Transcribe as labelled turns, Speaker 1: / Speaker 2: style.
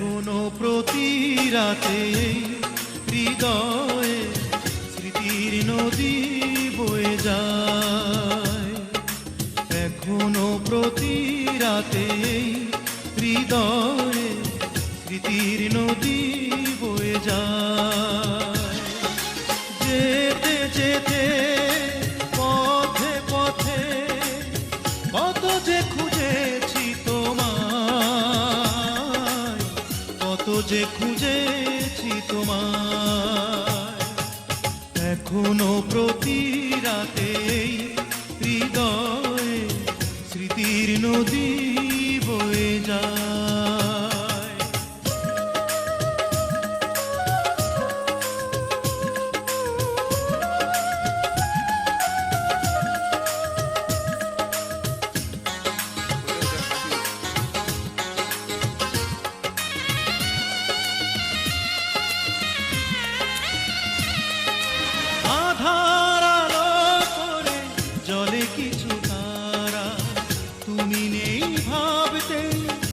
Speaker 1: এখনও প্রতি রাতে হৃদয়ে, স্মৃতির নদী বয়ে যায়। এখনও প্রতি রাতে হৃদয়ে, স্মৃতির নদী বয়ে যায়। যেতে যেতে, পথে পথে কত যে খুঁজেছি তোমায় কত যে খুঁজেছি তোমায় এখনও প্রতি রাতে জলে কিছু